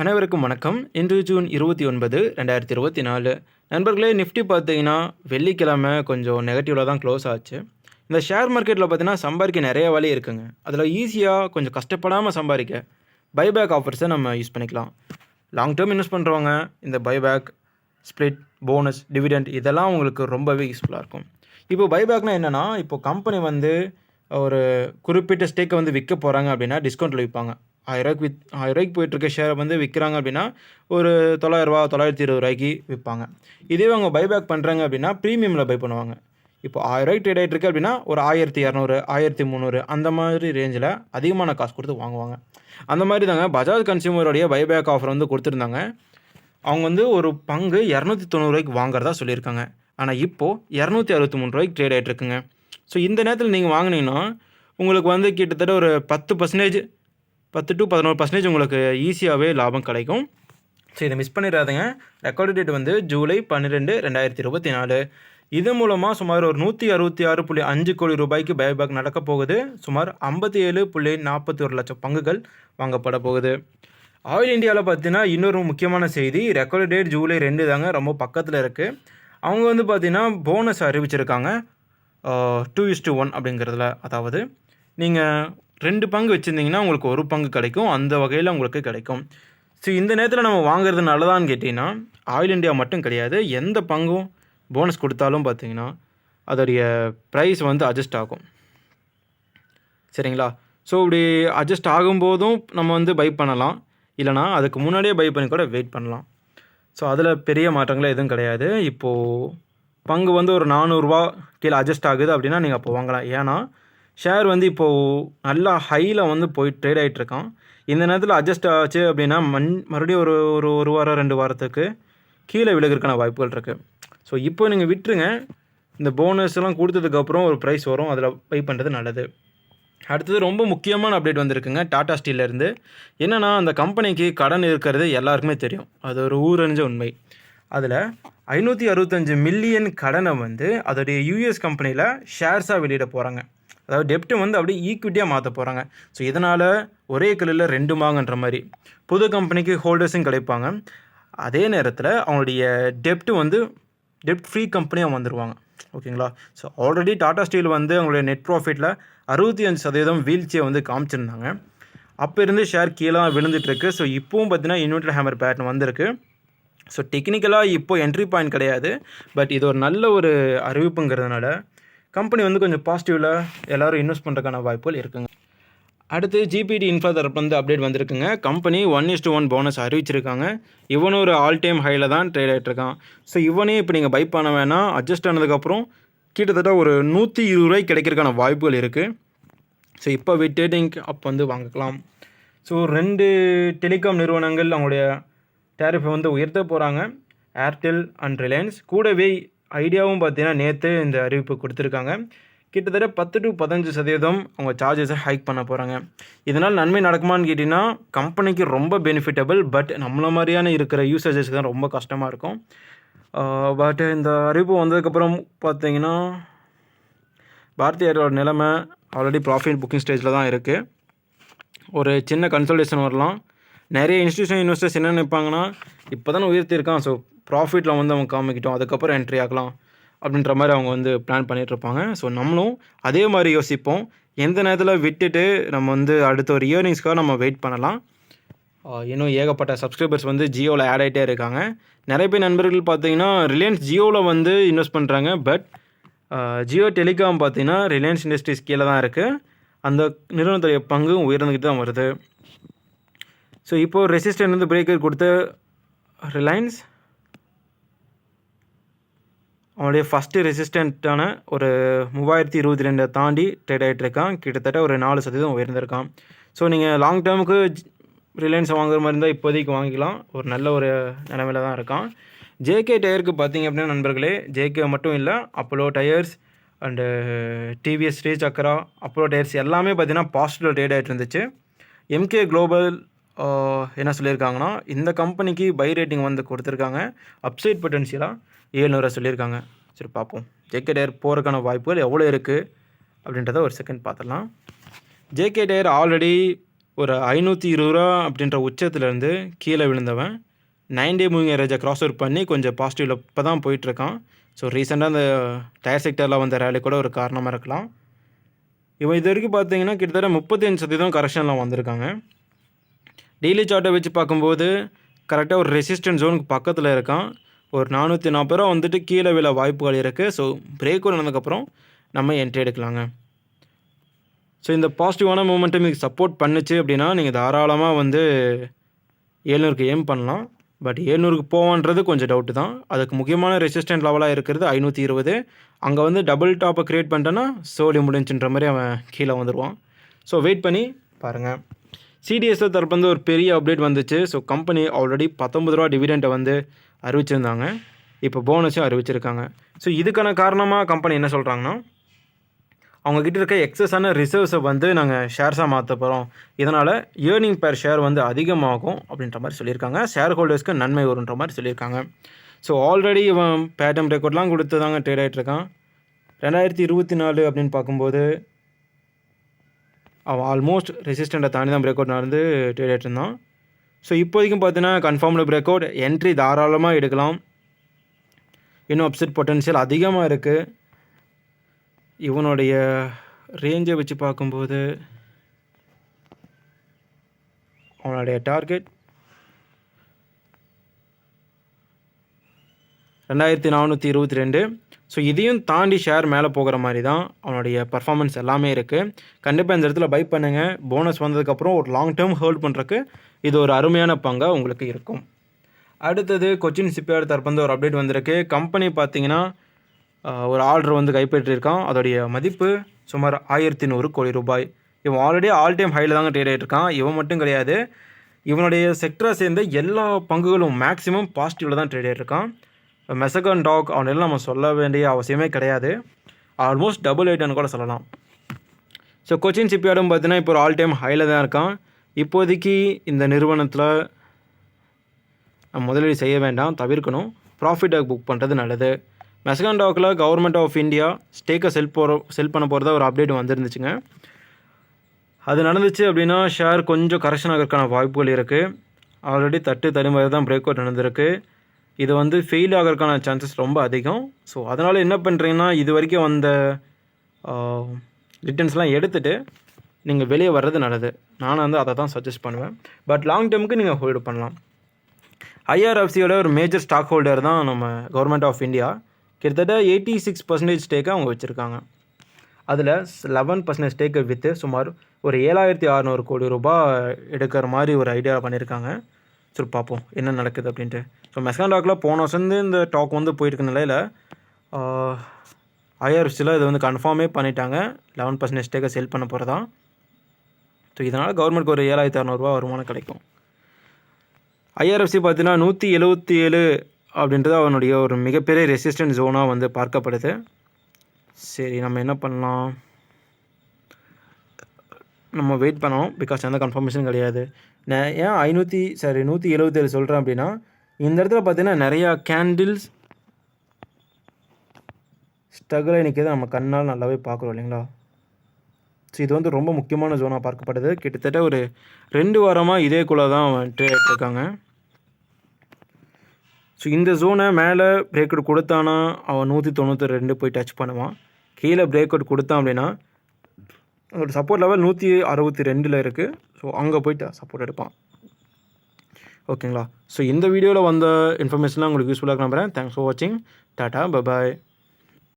அனைவருக்கும் வணக்கம். இன்று ஜூன் இருபத்தி ஒன்பது ரெண்டாயிரத்தி இருபத்தி நாலு. நண்பர்களே நிஃப்டி பார்த்தீங்கன்னா வெள்ளிக்கிழமை கொஞ்சம் நெகட்டிவில் தான் க்ளோஸ் ஆச்சு. இந்த ஷேர் மார்க்கெட்டில் பார்த்தீங்கன்னா சம்பாதிக்க நிறைய வழி இருக்குங்க. அதில் ஈஸியாக கொஞ்சம் கஷ்டப்படாமல் சம்பாதிக்க பைபேக் ஆஃபர்ஸை நம்ம யூஸ் பண்ணிக்கலாம். லாங் டேர்ம் இன்வெஸ்ட் பண்ணுறவங்க இந்த பைபேக் ஸ்ப்ளிட் போனஸ் டிவிடெண்ட் இதெல்லாம் உங்களுக்கு ரொம்பவே யூஸ்ஃபுல்லாக இருக்கும். இப்போ பைபேக்னால் என்னென்னா இப்போ கம்பெனி வந்து ஒரு குறிப்பிட்ட ஸ்டேக்கை வந்து விற்க போகிறாங்க அப்படின்னா டிஸ்கவுண்ட்டில் விற்பாங்க. ஆயிரரூவாய்க்கு வித் ஆயிரரூவாய்க்கு போயிட்டுருக்க ஷேரை வந்து விற்கிறாங்க அப்படின்னா ஒரு தொள்ளாயிரரூவா தொள்ளாயிரத்தி இருபது ரூபாய்க்கு விற்பாங்க. இதே அவங்க பைபேக் பண்ணுறாங்க அப்படின்னா ப்ரீமியமில் பை பண்ணுவாங்க. இப்போ ஆயிரரூவாய்க்கு ட்ரேட் ஆகிட்டு இருக்கு அப்படின்னா ஒரு ஆயிரத்தி இரநூறு ஆயிரத்தி முந்நூறு அந்த மாதிரி ரேஞ்சில் அதிகமான காசு கொடுத்து வாங்குவாங்க. அந்த மாதிரி தாங்க பஜாஜ் கன்சியூமருடைய பைபேக் ஆஃபர் வந்து கொடுத்துருந்தாங்க. அவங்க வந்து ஒரு பங்கு இரநூத்தி தொண்ணூறுரூவாய்க்கு வாங்குறதா சொல்லியிருக்காங்க. ஆனால் இப்போது இரநூத்தி அறுபத்தி மூணு ரூபாய்க்கு ட்ரேட் ஆகிட்டு இருக்குங்க ஸோ இந்த நேரத்தில் நீங்கள் வாங்கினீங்கன்னா உங்களுக்கு வந்து கிட்டத்தட்ட ஒரு பத்து பர்சன்டேஜ் பத்து டு பதினோரு பர்சன்டேஜ் உங்களுக்கு ஈஸியாகவே லாபம் கிடைக்கும். ஸோ இதை மிஸ் பண்ணிடாதீங்க. ரெக்கார்டு டேட் வந்து ஜூலை பன்னிரெண்டு ரெண்டாயிரத்தி இருபத்தி நாலு. இது மூலமாக சுமார் ஒரு நூற்றி அறுபத்தி ஆறு புள்ளி அஞ்சு கோடி ரூபாய்க்கு பைபேக் நடக்க போகுது. சுமார் ஐம்பத்தி ஏழு புள்ளி நாற்பத்தி ஒரு லட்சம் பங்குகள் வாங்கப்பட போகுது. ஆயில் இந்தியாவில் பார்த்தீங்கன்னா இன்னொரு முக்கியமான செய்தி. ரெக்கார்டு டேட் ஜூலை ரெண்டு தாங்க ரொம்ப பக்கத்தில் இருக்குது அவங்க வந்து பார்த்திங்கன்னா போனஸ் அறிவிச்சிருக்காங்க. டூ இஸ் டூ ஒன் அப்படிங்கிறதுல. அதாவது நீங்கள் ரெண்டு பங்கு வச்சுருந்தீங்கன்னா உங்களுக்கு ஒரு பங்கு கிடைக்கும். அந்த வகையில் உங்களுக்கு கிடைக்கும். ஸோ இந்த நேரத்தில் நம்ம வாங்குறது நல்லதான்னு கேட்டிங்கன்னா ஆயில் இந்தியா மட்டும் கிடையாது. எந்த பங்கும் போனஸ் கொடுத்தாலும் பார்த்தீங்கன்னா அதோடைய ப்ரைஸ் வந்து அட்ஜஸ்ட் ஆகும். சரிங்களா? ஸோ இப்படி அட்ஜஸ்ட் ஆகும்போதும் நம்ம வந்து பை பண்ணலாம். இல்லைனா அதுக்கு முன்னாடியே பை பண்ணி கூட வெயிட் பண்ணலாம். ஸோ அதில் பெரிய மாற்றங்கள் எதுவும் கிடையாது. இப்போது பங்கு வந்து ஒரு நானூறுரூவா கீழே அட்ஜஸ்ட் ஆகுது அப்படின்னா நீங்கள் அப்போ வாங்கலாம். ஏன்னா ஷேர் வந்து இப்போது நல்லா ஹையில் வந்து போய் ட்ரேட் ஆகிட்ருக்கான் இந்த நேரத்தில் அட்ஜஸ்ட் ஆச்சு அப்படின்னா மண் மறுபடியும் ஒரு ஒரு ஒரு வாரம் ரெண்டு வாரத்துக்கு கீழே விலகிறதுக்கான வாய்ப்புகள் இருக்குது ஸோ இப்போ நீங்கள் விட்டுருங்க. இந்த போனஸ் எல்லாம் கொடுத்ததுக்கப்புறம் ஒரு ப்ரைஸ் வரும். அதில் பை பண்ணுறது நல்லது. அடுத்தது ரொம்ப முக்கியமான அப்டேட் வந்திருக்குங்க. டாடா ஸ்டீல்லேருந்து என்னென்னா அந்த கம்பெனிக்கு கடன் இருக்கிறது எல்லாருக்குமே தெரியும். அது ஒரு ஊரறிஞ்ச உண்மை. அதில் ஐநூற்றி அறுபத்தஞ்சு மில்லியன் கடனை வந்து அதோடைய யூஎஸ் கம்பெனியில் ஷேர்ஸாக வெளியிட போகிறாங்க அதாவது டெப்ட்டை வந்து அப்படியே ஈக்விட்டியாக மாற்ற போகிறாங்க ஸோ இதனால் ஒரே கல்லில் ரெண்டு மாங்கன்ற மாதிரி புது கம்பெனிக்கு ஹோல்டர்ஸும் கிடைப்பாங்க. அதே நேரத்தில் அவங்களுடைய டெப்ட்டு வந்து டெப்ட் ஃப்ரீ கம்பெனியாக வந்துடுவாங்க ஓகேங்களா? ஸோ ஆல்ரெடி டாடா ஸ்டீல் வந்து அவங்களுடைய நெட் ப்ராஃபிட்டில் அறுபத்தி அஞ்சு சதவீதம் வீழ்ச்சியை வந்து காமிச்சிருந்தாங்க. அப்போ இருந்து ஷேர் கீழே விழுந்துட்டுருக்கு ஸோ இப்போவும் பார்த்தீங்கன்னா இன்வெர்டர் ஹேமர் பேட்டர்ன் வந்திருக்கு. ஸோ டெக்னிக்கலாக இப்போ என்ட்ரி பாயிண்ட் கிடையாது. பட் இது ஒரு நல்ல ஒரு அறிவிப்புங்கிறதுனால கம்பெனி வந்து கொஞ்சம் பாசிட்டிவில் எல்லோரும் இன்வெஸ்ட் பண்ணுறதுக்கான வாய்ப்புகள் இருக்குங்க. அடுத்து ஜிபிடி இன்ஃபா தரப்பு வந்து அப்டேட் வந்திருக்குங்க. Company one is to one bonus அறிவிச்சிருக்காங்க. இவனும் ஒரு ஆல் டைம் ஹையில் தான் ட்ரேட் ஆகிட்ருக்கான் ஸோ இவனே இப்போ நீங்கள் பை பண்ண வேணாம். அட்ஜஸ்ட் ஆனதுக்கப்புறம் கிட்டத்தட்ட ஒரு நூற்றி இருபது ரூபாய் கிடைக்கிறதுக்கான வாய்ப்புகள் இருக்குது ஸோ இப்போ விட்டேட்டிங் அப் வந்து வாங்கிக்கலாம். ஸோ ரெண்டு டெலிகாம் நிறுவனங்கள் அவங்களுடைய டேரிஃபை வந்து உயர்த்த போகிறாங்க ஏர்டெல் அண்ட் ரிலையன்ஸ் கூடவே ஐடியாவும் பார்த்தீங்கன்னா நேற்று இந்த அறிவிப்பு கொடுத்துருக்காங்க. கிட்டத்தட்ட பத்து டு பதினஞ்சு சதவீதம் அவங்க சார்ஜஸை ஹைக் பண்ண போகிறாங்க இதனால் நன்மை நடக்குமான்னு கேட்டிங்கன்னா கம்பெனிக்கு ரொம்ப பெனிஃபிட்டபிள் பட் நம்மள மாதிரியான இருக்கிற யூசேஜஸ்க்கு தான் ரொம்ப கஷ்டமாக இருக்கும். பட் இந்த அறிவிப்பு வந்ததுக்கப்புறம் பார்த்தீங்கன்னா பாரதியாரோட நிலைமை ஆல்ரெடி ப்ராஃபிட் புக்கிங் ஸ்டேஜில் தான் இருக்குது ஒரு சின்ன கன்சல்டேஷன் வரலாம். நிறைய இன்ஸ்டியூஷன் இன்வெஸ்டர்ஸ் என்ன நினைப்பாங்கன்னா இப்போ தானே உயர்த்தியிருக்கான் ஸோ ப்ராஃபிட்டில் வந்து அவங்க காமிக்கிட்டோம் அதுக்கப்புறம் என்ட்ரி ஆகலாம் அப்படின்ற மாதிரி அவங்க வந்து பிளான் பண்ணிகிட்ருப்பாங்க ஸோ நம்மளும் அதே மாதிரி யோசிப்போம். எந்த நேரத்தில் விட்டுட்டு நம்ம வந்து அடுத்த ஒரு இயர்னிங்ஸ்க்காக நம்ம வெயிட் பண்ணலாம். இன்னும் ஏகப்பட்ட சப்ஸ்கிரைபர்ஸ் வந்து ஜியோவில் ஆட் ஆகிட்டே இருக்காங்க. நிறைய பேர் நண்பர்கள் பார்த்தீங்கன்னா ரிலையன்ஸ் ஜியோவில் வந்து இன்வெஸ்ட் பண்ணுறாங்க பட் ஜியோ டெலிகாம் பார்த்தீங்கன்னா ரிலையன்ஸ் இண்டஸ்ட்ரீஸ் கீழே தான் இருக்குது அந்த நிறுவனத்துடைய பங்கு உயர்ந்துக்கிட்டு தான் வருது. ஸோ இப்போது ரெசிஸ்டன்ட் வந்து பிரேக்கர் கொடுத்த ரிலையன்ஸ் அவனுடைய ஃபஸ்ட்டு ரெசிஸ்டண்ட்டான ஒரு மூவாயிரத்தி இருபத்தி ரெண்டை தாண்டி ட்ரேட் ஆகிட்ருக்கான் கிட்டத்தட்ட ஒரு நாலு சதவீதம் உயர்ந்திருக்கான். ஸோ நீங்கள் லாங் டேர்முக்கு ரிலையன்ஸ் வாங்குற மாதிரி இருந்தால் இப்போதைக்கு வாங்கிக்கலாம். ஒரு நல்ல ஒரு நிலமையில தான் இருக்கான். ஜேகே டயருக்கு பார்த்தீங்க அப்படின்னா நண்பர்களே ஜேகே மட்டும் இல்லை Apollo tyres and T V S Shri Chakra Apollo tyres எல்லாமே பார்த்தீங்கன்னா பாசிட்டிவ் ட்ரேட் ஆகிட்டு இருந்துச்சு. எம்கே குளோபல் என்ன சொல்லியிருக்காங்கன்னா இந்த கம்பெனிக்கு பை ரேட்டிங் வந்து கொடுத்துருக்காங்க. அப்சைட் பொட்டன்ஷியலாக ஏழ்நூறு சொல்லியிருக்காங்க. சரி பார்ப்போம். ஜேகே டயர் போகிறதுக்கான வாய்ப்புகள் எவ்வளோ இருக்குது அப்படின்றத ஒரு செகண்ட் பார்த்துடலாம். ஜேகே டயர் ஆல்ரெடி ஒரு ஐநூற்றி இருபது ரூபா அப்படின்ற உச்சத்துலேருந்து கீழே விழுந்தவன். நைன் டே மூவிங் ஏரேஜை கிராஸ் அவுட் பண்ணி கொஞ்சம் பாசிட்டிவில் இப்போ தான் போயிட்டுருக்கான். ஸோ ரீசெண்டாக அந்த டயர் செக்டரில் வந்த ரேலி கூட ஒரு காரணமாக இருக்கலாம். இவன் இது வரைக்கும் பார்த்தீங்கன்னா கிட்டத்தட்ட முப்பத்தஞ்சு சதவீதம் கரெக்ஷனில் வந்திருக்காங்க. டெய்லி சார்ட்டை வச்சு பார்க்கும்போது கரெக்டாக ஒரு ரெசிஸ்டன்ட் ஜோனுக்கு பக்கத்தில் இருக்கான். ஒரு நானூற்றி நாற்பது ரூபா வந்துட்டு கீழே விழ வாய்ப்புகள் இருக்குது ஸோ பிரேக் நடந்ததுக்கப்புறம் நம்ம என்ட்ரி எடுக்கலாங்க. ஸோ இந்த பாசிட்டிவான மூமெண்ட்டை మీకు சப்போர்ட் பண்ணுச்சு அப்படின்னா நீங்கள் தாராளமாக வந்து ஏழ்நூறுக்கு ஏம் பண்ணலாம். பட் ஏழ்நூறுக்கு போவான்றது கொஞ்சம் டவுட்டு தான். அதுக்கு முக்கியமான ரெசிஸ்டன்ட் லெவலாக இருக்கிறது ஐநூற்றி இருபது. அங்கே வந்து டபுள் டாப்பை க்ரியேட் பண்ணிட்டேன்னா சோலி முடிஞ்சுன்ற மாதிரி அவன் கீழே வந்துடுவான் ஸோ வெயிட் பண்ணி பாருங்கள் சிடிஎஸ்ஸை தரப்பு வந்து ஒரு பெரிய அப்டேட் வந்துச்சு. ஸோ கம்பெனி ஆல்ரெடி பத்தொம்பது ரூபா டிவிடெண்ட்டை வந்து அறிவிச்சிருந்தாங்க. இப்போ போனஸும் அறிவிச்சிருக்காங்க. ஸோ இதுக்கான காரணமாக கம்பெனி என்ன சொல்கிறாங்கன்னா அவங்கக்கிட்ட இருக்க எக்ஸஸான ரிசர்வ்ஸை வந்து நாங்கள் ஷேர்ஸாக மாற்ற போகிறோம் இதனால் ஏர்னிங் பேர் ஷேர் வந்து அதிகமாகும் அப்படின்ற மாதிரி சொல்லியிருக்காங்க. ஷேர் ஹோல்டர்ஸ்க்கு நன்மை வருன்ற மாதிரி சொல்லியிருக்காங்க. ஸோ ஆல்ரெடி இவன் பேட்டம் ரெக்கார்ட்லாம் கொடுத்து தாங்க ட்ரேட் ஆகிட்ருக்கான் ரெண்டாயிரத்தி இருபத்தி நாலு அப்படின்னு பார்க்கும்போது அவன் ஆல்மோஸ்ட் ரெசிஸ்டண்ட்டை தாண்டி தான் பிரேக் அவுட் நடந்து ட்ரேட் ஆகிட்டு இருந்தான். ஸோ இப்போதைக்கும் பார்த்தீங்கன்னா கன்ஃபார்ம்டு பிரேக் அவுட் என்ட்ரி தாராளமாக எடுக்கலாம். இன்னும் அப்செட் பொட்டன்ஷியல் அதிகமாக இருக்குது இவனுடைய ரேஞ்சை வச்சு பார்க்கும்போது அவனுடைய டார்கெட் ரெண்டாயிரத்தி நானூற்றி இருபத்தி ரெண்டு. ஸோ இதையும் தாண்டி ஷேர் மேலே போகிற மாதிரி தான் அவனுடைய பர்ஃபார்மன்ஸ் எல்லாமே இருக்குது கண்டிப்பாக இந்த இடத்துல பை பண்ணுங்கள் போனஸ் வந்ததுக்கப்புறம் ஒரு லாங் டேர்ம் ஹோல்ட் பண்ணுறக்கு இது ஒரு அருமையான பங்காக உங்களுக்கு இருக்கும். அடுத்தது கொச்சின் சிப்பியார்டு தரப்பு ஒரு அப்டேட் வந்திருக்கு. கம்பெனி பார்த்தீங்கன்னா ஒரு ஆர்டர் வந்து கைப்பற்றியிருக்கான். அதோடைய மதிப்பு சுமார் ஆயிரத்தி நூறு கோடி ரூபாய். இவன் ஆல்ரெடி ஆல் டைம் ஹையில் தாங்க ட்ரேட் ஆகிட்டு இருக்கான். இவன் மட்டும் கிடையாது. இவனுடைய செக்டரை சேர்ந்த எல்லா பங்குகளும் மேக்ஸிமம் பாசிட்டிவில் தான் ட்ரேட் ஆகிட்டு இருக்கான். மெசகன் டாக் அவனெல்லாம் நம்ம சொல்ல வேண்டிய அவசியமே கிடையாது. ஆல்மோஸ்ட் டபுள் எயிட்னு கூட சொல்லலாம். ஸோ கொச்சின் சிப்பியார்டும் பார்த்தீங்கன்னா இப்போ ஒரு ஆல் டைம் ஹையில் தான் இருக்கான். இப்போதைக்கு இந்த நிறுவனத்தில் முதலீடு செய்ய வேண்டாம் தவிர்க்கணும். ப்ராஃபிட்டை புக் பண்ணுறது நல்லது. மெசகான் டாக்கில் கவர்மெண்ட் ஆஃப் இந்தியா ஸ்டேக்கை செல் போகிற செல் பண்ண போகிறதா ஒரு அப்டேட் வந்துருந்துச்சுங்க. அது நடந்துச்சு அப்படின்னா ஷேர் கொஞ்சம் கரெக்ஷன் ஆகிறதுக்கான வாய்ப்புகள் இருக்குது ஆல்ரெடி தட்டு தடுமாறி தான் பிரேக் அவுட் நடந்திருக்கு. இது வந்து ஃபெயில் ஆகிறதுக்கான சான்சஸ் ரொம்ப அதிகம். ஸோ அதனால் என்ன பண்ணுறீங்கன்னா இது வரைக்கும் வந்த ரிட்டர்ன்ஸ்லாம் எடுத்துகிட்டு நீங்கள் வெளியே வர்றது நல்லது. நானும் வந்து அதை தான் சஜஸ்ட் பண்ணுவேன். பட் லாங் டேர்முக்கு நீங்கள் ஹோல்டு பண்ணலாம். ஐஆர்எஃப்சியோட ஒரு மேஜர் ஸ்டாக் ஹோல்டர் தான் நம்ம கவர்மெண்ட் ஆஃப் இந்தியா கிட்டத்தட்ட எயிட்டி சிக்ஸ் பர்சன்டேஜ் ஸ்டேக்கை அவங்க வச்சுருக்காங்க. அதில் லெவன் பர்சன்டேஜ் ஸ்டேக்கை விற்று சுமார் ஒரு ஏழாயிரத்தி அறநூறு கோடி ரூபாய் எடுக்கிற மாதிரி ஒரு ஐடியா பண்ணியிருக்காங்க சரி பார்ப்போம் என்ன நடக்குது அப்படின்ட்டு. ஸோ மெஸ்கான் டாக்கில் போன வருஷம் இந்த டாக் வந்து போயிருக்க நிலையில் ஐஆர்எஃப்சியில் இதை வந்து கன்ஃபார்மே பண்ணிட்டாங்க. லெவன் பர்சன்டேஜ் டேக்கை செல் பண்ண போகிறதா ஸோ இதனால் கவர்மெண்ட்க்கு ஒரு ஏழாயிரத்தி அறநூறுவா வருமானம் கிடைக்கும். ஐஆர்எஃப்சி பார்த்தீங்கன்னா நூற்றி எழுபத்தி ஏழு அப்படின்றது அவனுடைய ஒரு மிகப்பெரிய ரெசிஸ்டன்ட் ஜோனாக வந்து பார்க்கப்படுது. சரி நம்ம என்ன பண்ணலாம்? நம்ம வெயிட் பண்ணோம். பிகாஸ் எந்த கன்ஃபர்மேஷன் கிடையாது. நான் ஏன் ஐநூற்றி சாரி நூற்றி எழுபத்தேழு சொல்கிறேன் அப்படின்னா இந்த இடத்துல பார்த்தீங்கன்னா நிறையா கேண்டில்ஸ் ஸ்ட்ரகிளாக நிற்கிறது நம்ம கண்ணால் நல்லாவே பார்க்குறோம் இல்லைங்களா? ஸோ இது வந்து ரொம்ப முக்கியமான ஜோனாக பார்க்கப்படுது. கிட்டத்தட்ட ஒரு ரெண்டு வாரமாக இதே குள்ள தான் அவன் ட்ரேட் இருக்காங்க. ஸோ இந்த ஜோனை மேலே பிரேக் அவுட் கொடுத்தானா அவன் நூற்றி தொண்ணூற்றி ரெண்டு போய் டச் பண்ணுவான். கீழே பிரேக் அவுட் கொடுத்தான் அப்படின்னா ஒரு சப்போர்ட் லெவல் நூற்றி அறுபத்தி ரெண்டில் இருக்குது ஸோ அங்கே போயிட்டு சப்போர்ட் எடுப்பான். ஓகேங்களா ஸோ இந்த வீடியோவில் வந்த இன்ஃபர்மேஷன்லாம் உங்களுக்கு யூஸ்ஃபுல்லாக நம்புகிறேன் தேங்க்ஸ் ஃபார் வாட்சிங் டாட்டா பபாய்